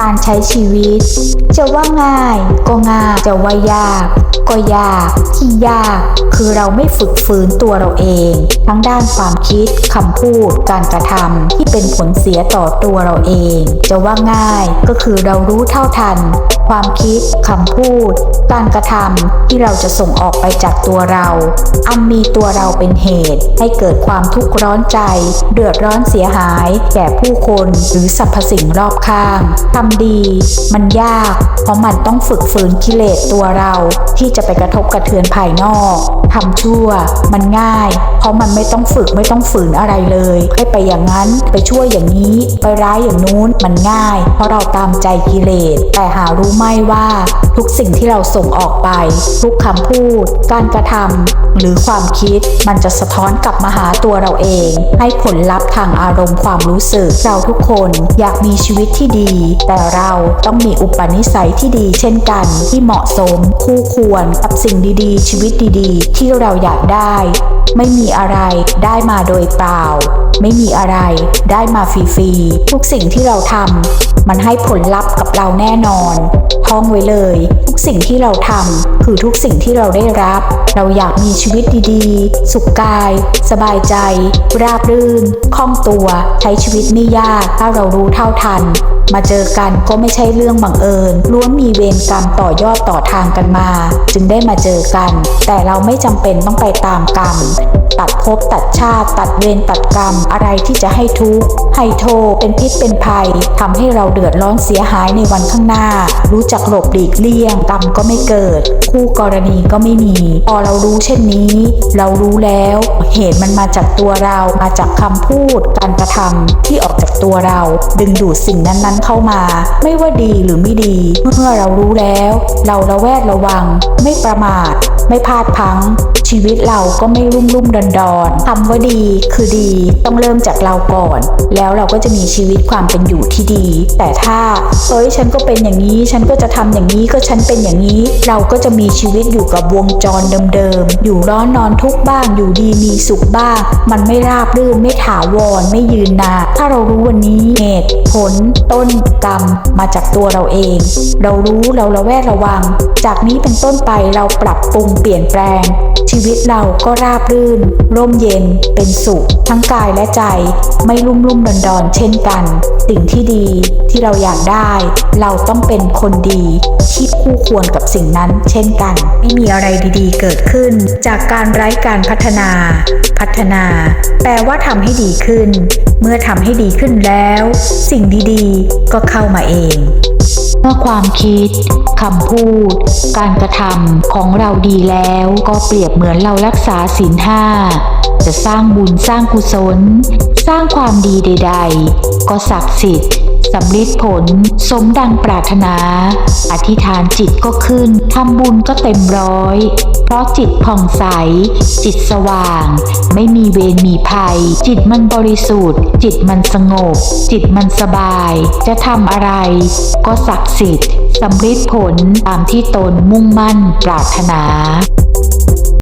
การใช้ชีวิต จะว่าง่าย ก็ง่าย จะว่ายาก ก็ยากที่ยาก คือเราไม่ฝึกฝืนตัวเราเอง ทั้งด้านความคิดคำพูด การกระทำที่เป็นผลเสียต่อตัวเราเอง จะว่าง่ายก็คือเรารู้เท่าทันความคิดคำพูด การกระทำที่เราจะส่งออกไปจากตัวเรา อันมีตัวเราเป็นเหตุ ให้เกิดความทุกข์ร้อนใจ เดือดร้อนเสียหาย แก่ผู้คนหรือสรรพสิ่งรอบข้างทำดี มันยาก เพราะมันต้องฝึกฝืนกิเลสตัวเราที่จะไปกระทบกระเทือนภายนอกทำชั่ว มันง่าย เพราะมันไม่ต้องฝึกไม่ต้องฝืนอะไรเลยให้ไปอย่างนั้นไปชั่วอย่างนี้ ไปร้ายอย่างนู้นมันง่าย เพราะเราตามใจกิเลสแต่หารู้ไหมว่าทุกสิ่งที่เราส่งออกไป ทุกคำพูด การกระทำหรือความคิดมันจะสะท้อนกลับมาหาตัวเราเอง ให้ผลลัพธ์ทางอารมณ์ความรู้สึก เราทุกคนอยากมีชีวิตที่ดี แต่เราต้องมีอุปนิสัยที่ดี เช่นกันที่เหมาะสมคู่ควรกับสิ่งดีๆ ชีวิตดีๆ ที่เราอยากได้ ไม่มีอะไรได้มาโดยเปล่า ไม่มีอะไรได้มาฟรีๆทุกสิ่งที่เราทำ มันให้ผลลัพธ์กับเราแน่นอน ท่องไว้เลย ทุกสิ่งที่เราทำคือทุกสิ่งที่เราได้รับ เราอยากมีชีวิตดีๆ สุขกาย สบายใจ ราบรื่นคล่องตัวใช้ชีวิตไม่ยากถ้าเรารู้เท่าทัน มาเจอกันก็ไม่ใช่เรื่องบังเอิญล้วนมีเวรกรรมต่อยอดต่อทางกันมา จึงได้มาเจอกัน แต่เราไม่จำเป็นต้องไปตามกรรมตัดภพตัดชาติ ตัดเวรตัดกรรม อะไรที่จะให้ทุกข์ให้โทษเป็นพิษเป็นภัยทำให้เราเดือดร้อนเสียหายในวันข้างหน้า รู้จักหลบหลีกเลี่ยงกรรมก็ไม่เกิด คู่กรณีก็ไม่มี พอเรารู้เช่นนี้ เรารู้แล้ว เหตุมันมาจากตัวเรามาจากคำพูด การกระทำที่ออกจากตัวเรา ดึงดูดสิ่งนั้นๆเข้ามา ไม่ว่าดีหรือไม่ดี เมื่อเรารู้แล้ว เราระแวดระวัง ไม่ประมาท ไม่พลาดพังชีวิตเราก็ไม่รุ่มรุ่มดอนดอนคำว่าดีคือดีต้องเริ่มจากเราก่อน แล้วเราก็จะมีชีวิตความเป็นอยู่ที่ดี แต่ถ้าเฮ้ยฉันก็เป็นอย่างนี้ฉันก็จะทำอย่างนี้ก็ฉันเป็นอย่างนี้ เราก็จะมีชีวิตอยู่กับวงจรเดิมๆ อยู่ร้อนนอนทุกบ้างอยู่ดีมีสุขบ้าง มันไม่ราบรื่นไม่ถาวรไม่ยืนนานถ้าเรารู้วันนี้เหตุผล ต้นกรรมมาจากตัวเราเอง เรารู้เราระแวดระวัง จากนี้เป็นต้นไปเราปรับปรุงเปลี่ยนแปลง ชีวิตเราก็ราบรื่น ร่มเย็น เป็นสุข ทั้งกายและใจ ไม่ลุ่มลุ่มดอนดอนเช่นกัน สิ่งที่ดีที่เราอยากได้ เราต้องเป็นคนดีที่คู่ควรกับสิ่งนั้น เช่นกัน ไม่มีอะไรดีๆ เกิดขึ้น จากการไร้การพัฒนา พัฒนา แปลว่าทำให้ดีขึ้น เมื่อทำให้ดีขึ้นแล้ว สิ่งดีๆ ก็เข้ามาเอง เมื่อความคิดคำพูด การกระทำของเราดีแล้วก็เปรียบเหมือนเรารักษาศีลห้าจะสร้างบุญสร้างกุศล สร้างความดีใด ๆ ก็ศักดิ์สิทธิ์ สำลิดผล สมดังปรารถนา อธิษฐานจิตก็ขึ้นทำบุญก็เต็มร้อย เพราะจิตผ่องใส จิตสว่าง ไม่มีเวรมีภัย จิตมันบริสุทธิ์ จิตมันสงบ จิตมันสบาย จะทำอะไร ก็ศักดิ์สิทธิ์สำลิดผลตามที่ตนมุ่งมั่นปรารถนา